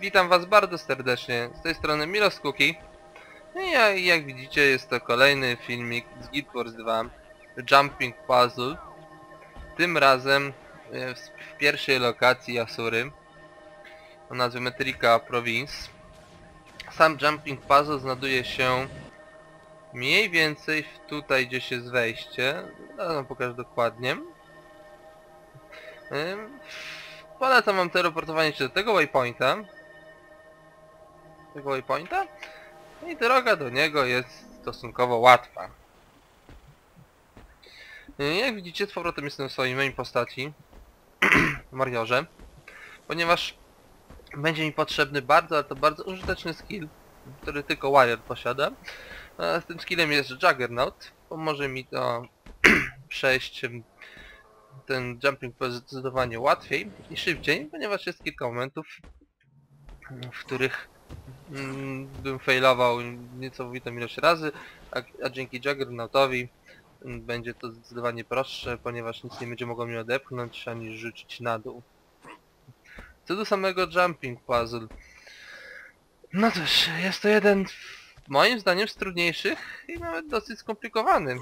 Witam was bardzo serdecznie, z tej strony Milos Cookie. No i jak, widzicie jest to kolejny filmik z Guild Wars 2 Jumping Puzzle. Tym razem e, w, pierwszej lokacji Asury o nazwie Metrika Province. Sam Jumping Puzzle znajduje się mniej więcej w- tutaj gdzieś jest wejście. Zaraz wam pokażę dokładnie. Polecam wam teleportowanie się do tego waypointa. Tego waypointa. I droga do niego jest stosunkowo łatwa. Jak widzicie z powrotem jestem w swojej main postaci. Mariorze. Ponieważ będzie mi potrzebny bardzo, ale to bardzo użyteczny skill, który tylko Wired posiada. A z tym skillem jest Juggernaut. Pomoże mi to przejść ten jumping puzzle zdecydowanie łatwiej i szybciej, ponieważ jest kilka momentów, w których mm, bym failował niesamowitą ilość razy, a, a dzięki Juggernautowi mm, będzie to zdecydowanie prostsze, ponieważ nic nie będzie mogło mnie odepchnąć ani rzucić na dół. Co do samego jumping puzzle. No cóż, jest to jeden moim zdaniem z trudniejszych i nawet dosyć skomplikowany.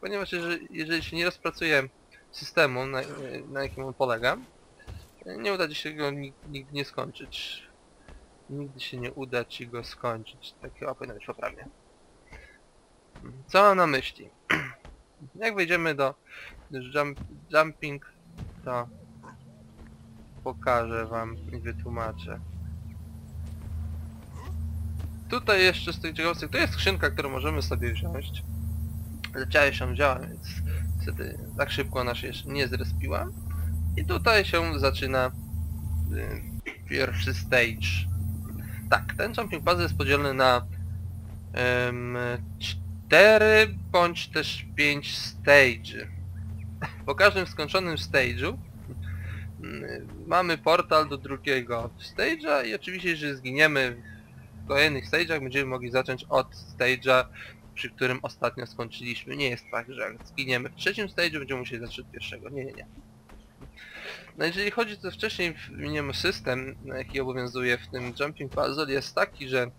Ponieważ jeżeli, jeżeli się nie rozpracuje systemu, na, na jakim on polega, nie uda ci się go nig- nigdy nie skończyć. Nigdy się nie uda ci go skończyć. Tak chyba powinno być poprawnie. Co mam na myśli? Jak wejdziemy do jump, jumping, to pokażę wam i wytłumaczę. Tutaj jeszcze z tych ciekawostek, to jest skrzynka, którą możemy sobie wziąć. Leciała się wzięła, więc niestety tak szybko ona się jeszcze nie zrespiła. I tutaj się zaczyna y, pierwszy stage. Tak, ten jumping puzzle jest podzielony na em, 4 bądź też 5 stage. Po każdym skończonym stage'u y, mamy portal do drugiego stage'a i oczywiście jeżeli zginiemy w kolejnych stage'ach będziemy mogli zacząć od stage'a przy którym ostatnio skończyliśmy. Nie jest tak, że jak zginiemy w trzecim stage'u będziemy musieli zacząć pierwszego. Nie, nie, nie. No jeżeli chodzi to wcześniej wymieniłem system, jaki obowiązuje w tym Jumping Puzzle jest taki, że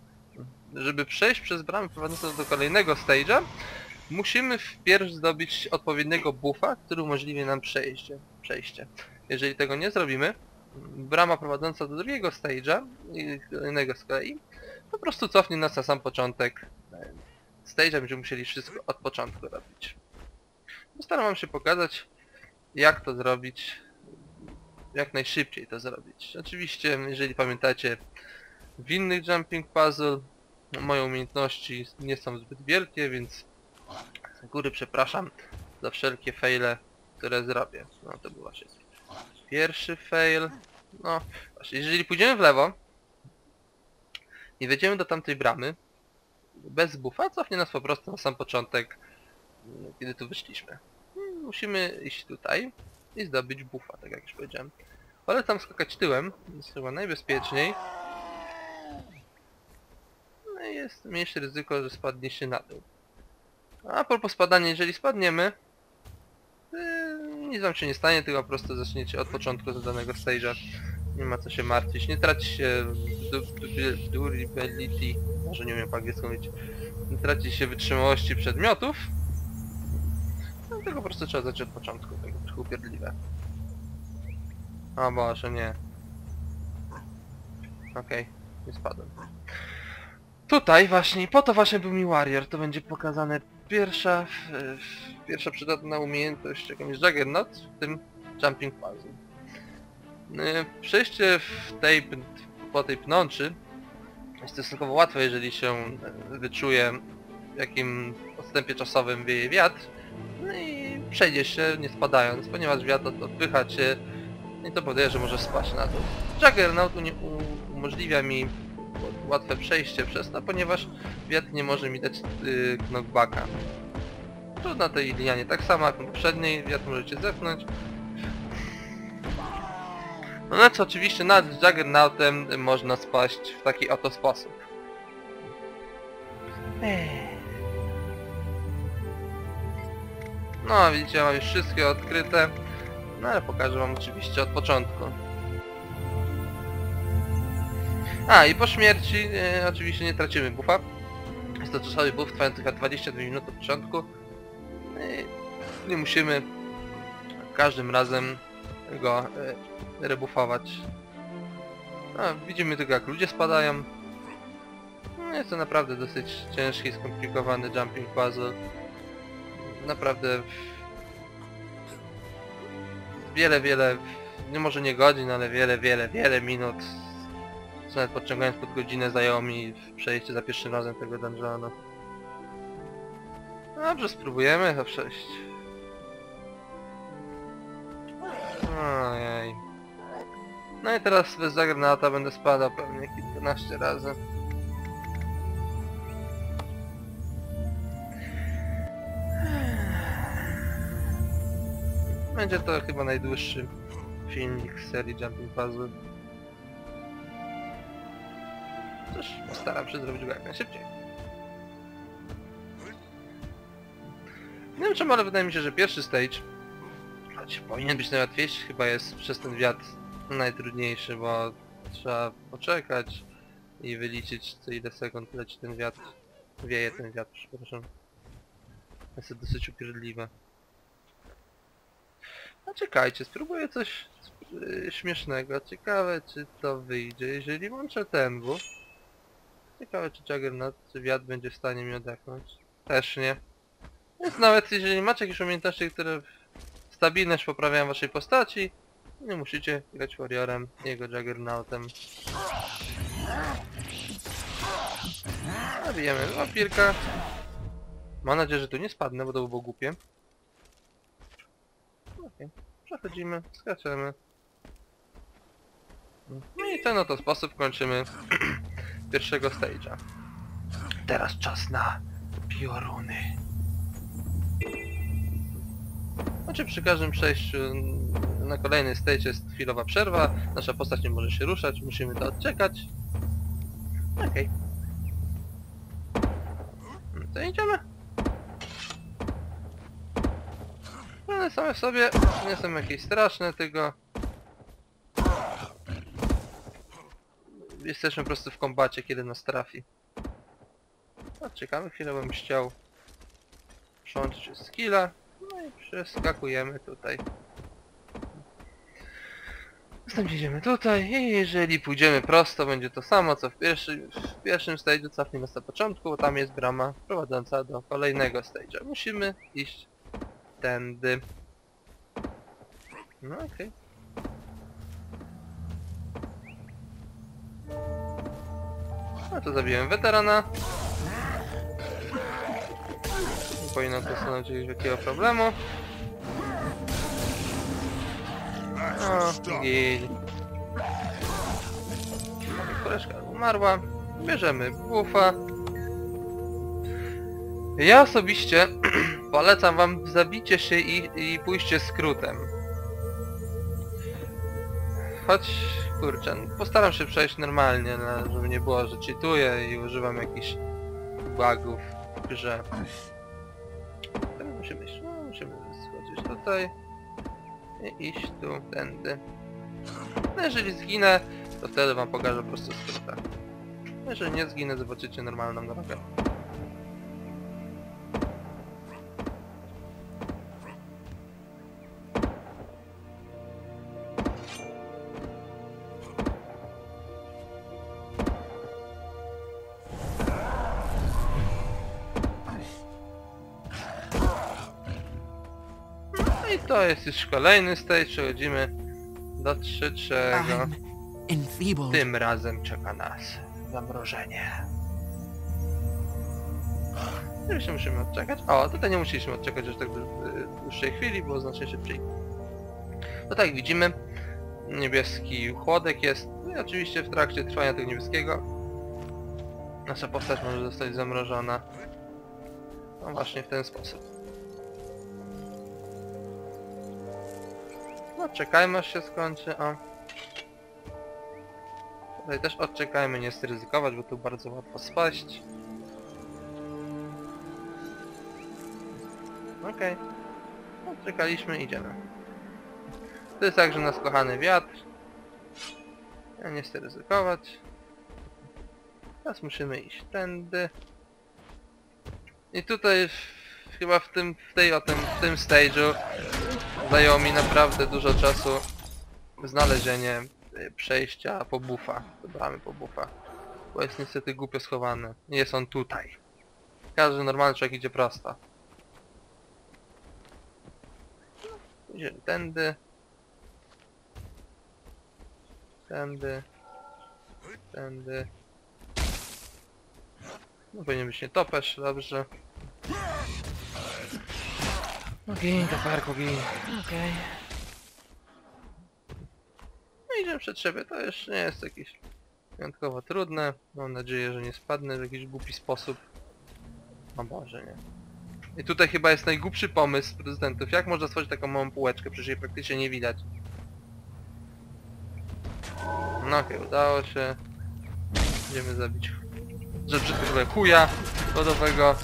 żeby przejść przez bramę prowadzącą do kolejnego stage'a musimy wpierw zdobyć odpowiedniego buffa, który umożliwi nam przejście. przejście. Jeżeli tego nie zrobimy, brama prowadząca do drugiego stage'a i kolejnego z kolei po prostu cofnie nas na sam początek stage'a będziemy musieli wszystko od początku robić. Postaram wam się pokazać jak to zrobić, jak najszybciej to zrobić. Oczywiście, jeżeli pamiętacie w innych jumping puzzle, moje umiejętności nie są zbyt wielkie, więc z góry przepraszam za wszelkie faile, które zrobię. No to był właśnie pierwszy fail. No właśnie, jeżeli pójdziemy w lewo i wejdziemy do tamtej bramy, bez buffa cofnie nas po prostu na sam początek, mm, kiedy tu wyszliśmy. Mm, Musimy iść tutaj i zdobyć buffa, tak jak już powiedziałem. Polecam skakać tyłem, jest chyba najbezpieczniej. No i jest mniejsze ryzyko, że spadnie się na dół. A propos spadania, jeżeli spadniemy, yy, nic wam się nie stanie, tylko po prostu zaczniecie od początku z danego stage'a. Nie ma co się martwić, nie traci się du- du- może nie umiem po angielsku mówić, traci się wytrzymałości przedmiotów, no, tylko po prostu trzeba zacząć od początku, tak trochę upierdliwe. O Boże, nie. Okej, nie spadłem. Tutaj właśnie, po to właśnie był mi Warrior, to będzie pokazane pierwsza, pierwsza przydatna umiejętność, jaką jest Juggernaut, w tym Jumping Puzzle. E, Przejście w tej, po tej pnączy jest stosunkowo łatwe, jeżeli się wyczuje w jakim odstępie czasowym wieje wiatr. No i przejdzie się nie spadając, ponieważ wiatr od- odpycha cię i to powoduje, że możesz spaść na dół. Juggernaut umożliwia mi łatwe przejście przez to, ponieważ wiatr nie może mi dać yy, knockbacka. Tu na tej linie tak samo jak poprzedniej, wiatr możecie zepchnąć. No lecz oczywiście nad Juggernautem można spaść w taki oto sposób. No widzicie, mam już wszystkie odkryte. No ale pokażę wam oczywiście od początku. A i po śmierci e, oczywiście nie tracimy buffa. Jest to czasowy buff trwający chyba 22 minuty od początku. E, nie musimy każdym razem go e, rebuffować. No, widzimy tylko jak ludzie spadają. No, jest to naprawdę dosyć ciężki, skomplikowany jumping puzzle. Naprawdę wiele, wiele, nie może nie godzin, ale wiele, wiele, wiele minut. Co nawet podciągając pod godzinę zajęło mi przejście za pierwszym razem tego dungeonu. Dobrze, spróbujemy to przejść. Ojej. No i teraz bez zagranata będę spadał pewnie kilkanaście razy. Będzie to chyba najdłuższy filmik z serii Jumping Puzzle. Cóż, postaram się zrobić go jak najszybciej. Nie wiem czemu, ale wydaje mi się, że pierwszy stage, choć powinien być najłatwiejszy, chyba jest przez ten wiatr najtrudniejszy, bo trzeba poczekać i wyliczyć co ile sekund leci ten wiatr. Wieje ten wiatr, przepraszam. Jest to dosyć upierdliwe. No czekajcie, spróbuję coś yy, śmiesznego. Ciekawe czy to wyjdzie, jeżeli włączę buff. Ciekawe czy Juggernaut, czy wiatr będzie w stanie mi odepchnąć. Też nie. Więc nawet jeżeli macie jakieś umiejętności, które stabilność poprawiają waszej postaci, nie musicie grać Warriorem, jego Juggernautem. Zabijemy wampirka. Mam nadzieję, że tu nie spadnę, bo to by było głupie. Okej, przechodzimy, skaczemy. No i ten oto sposób kończymy pierwszego stage'a. Teraz czas na pioruny. Znaczy przy każdym przejściu na kolejny stage jest chwilowa przerwa, nasza postać nie może się ruszać, musimy to odczekać. Okej. No to idziemy. One same w sobie nie są jakieś straszne, tylko... Jesteśmy po prostu w kombacie, kiedy nas trafi. Odczekamy chwilę, bym chciał przełączyć skilla. I przeskakujemy tutaj. Następnie idziemy tutaj i jeżeli pójdziemy prosto, będzie to samo co w, pierwszy, w pierwszym stage'u, cofnij nas na początku, bo tam jest brama prowadząca do kolejnego stage'a. Musimy iść tędy. No okej. No to zabiłem weterana. Powinno to jakiegoś wielkiego problemu. O, gil. Koleżka umarła. Bierzemy buffa. Ja osobiście polecam wam zabicie się i, i pójście skrótem. Choć, kurczę, postaram się przejść normalnie, no, żeby nie było, że cheatuję i używam jakichś bugów w grze. Teraz musimy iść, no, musimy schodzić tutaj i iść tu, tędy. No jeżeli zginę, to wtedy wam pokażę po prostu. No, Jeżeli nie zginę, zobaczycie normalną drogę. To jest już kolejny stage, przechodzimy do trzeciego. Tym razem czeka nas zamrożenie. Się musimy odczekać. O, tutaj nie musieliśmy odczekać aż tak dłu- dłuższej chwili, było znacznie szybciej. No tak, widzimy, niebieski chłodek jest. No i oczywiście w trakcie trwania tego niebieskiego nasza postać może zostać zamrożona. No właśnie w ten sposób. No aż się skończy, o. Tutaj też odczekajmy, nie ryzykować, bo tu bardzo łatwo spaść. Okej. Odczekaliśmy, idziemy. To jest także nasz kochany wiatr. Ja nie chcę ryzykować. Teraz musimy iść tędy. I tutaj chyba w tym, w tej, o tym, w tym stage'u zajęło mi naprawdę dużo czasu znalezienie y, przejścia po bufa, do po bufa. Bo jest niestety głupio schowany. Nie jest on tutaj. Każdy normalny człowiek idzie prosto. Idziemy tędy. Tędy. Tędy. No powinien być nietoperz, dobrze. No gin, toperku, gin. Okej. No idziemy przed siebie, to jeszcze nie jest jakieś wyjątkowo trudne. Mam nadzieję, że nie spadnę w jakiś głupi sposób. O Boże, nie. I tutaj chyba jest najgłupszy pomysł prezydentów. Jak można stworzyć taką małą półeczkę? Przecież jej praktycznie nie widać. No okej, udało się. Będziemy zabić, że brzydko powiem, chuja lodowego.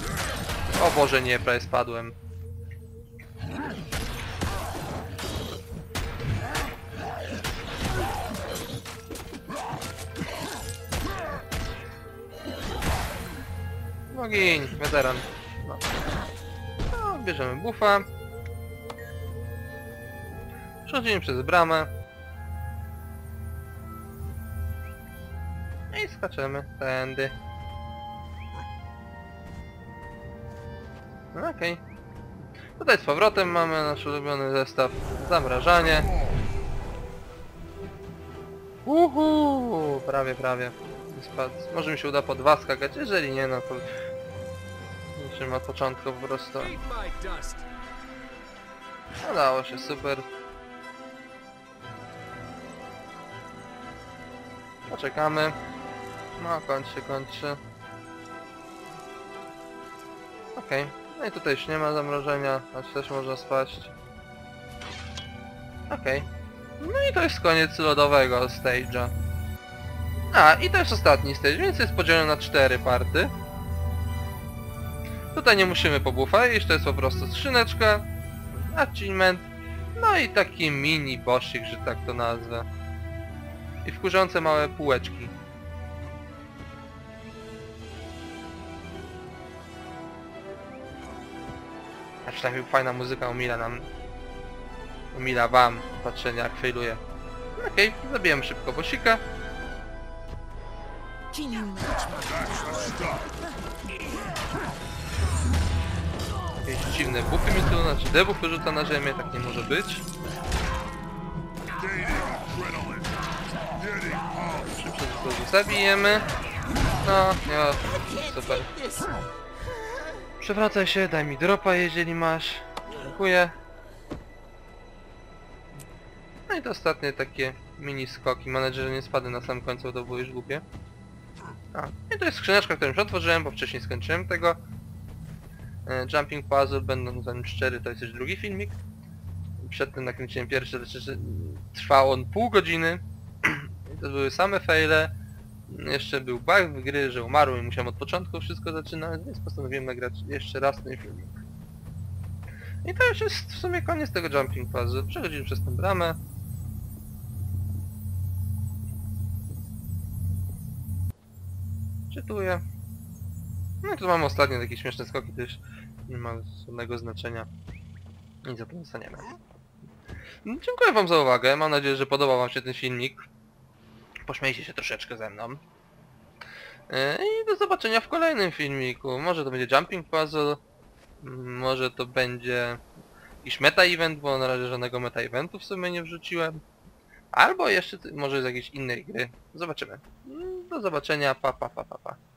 O Boże nie, prawie spadłem. No weteran. No. no, bierzemy bufa. Przechodzimy przez bramę. No I skaczemy tędy. No okej. Tutaj z powrotem mamy nasz ulubiony zestaw zamrażanie. Uhu, prawie, prawie. Spadł. Może mi się uda po dwa skakać, jeżeli nie, no to... Musimy od początku po prostu. Udało się, super. Poczekamy. No, kończy, kończy. Okej. No i tutaj już nie ma zamrożenia, choć też można spaść. Okej. No i to jest koniec lodowego stage'a. A, i to jest ostatni stage, więc jest podzielony na cztery party. Tutaj nie musimy po buffa iść, to jest po prostu skrzyneczka, achievement, no i taki mini bossik, że tak to nazwę. I wkurzające małe półeczki. A przynajmniej fajna muzyka umila nam. Umila wam patrzenie jak failuje. Okej, zabijemy szybko bossika. Can dziwne buffy mi tu, znaczy debuffy rzuca na ziemię, tak nie może być. Szybko zabijemy. No, nie super. Przewracaj się, daj mi dropa, jeżeli masz. Dziękuję. No i to ostatnie takie mini skoki. Mam nadzieję, że nie spadły na samym końcu, bo to było już głupie. A, i to jest skrzyneczka, którą już otworzyłem, bo wcześniej skończyłem tego. E, Jumping Puzzle, będąc zanim szczery, to jest już drugi filmik. Przed tym nakręciłem pierwszy, lecz że trwał on pół godziny. To były same faile. Jeszcze był bug w gry, że umarłem i musiałem od początku wszystko zaczynać, więc postanowiłem nagrać jeszcze raz ten filmik. I to już jest w sumie koniec tego Jumping Puzzle. Przechodzimy przez tę bramę. Czytuję. No i tu mamy ostatnie takie śmieszne skoki, to już nie ma żadnego znaczenia. Nic za to dostaniemy. No, Dziękuję wam za uwagę, mam nadzieję, że podobał wam się ten filmik. Pośmiejcie się troszeczkę ze mną. Yy, I do zobaczenia w kolejnym filmiku. Może to będzie Jumping Puzzle, mm, może to będzie jakiś meta-event, bo na razie żadnego meta-eventu w sumie nie wrzuciłem. Albo jeszcze może z jakiejś innej gry. Zobaczymy. Mm, Do zobaczenia, pa pa pa pa pa.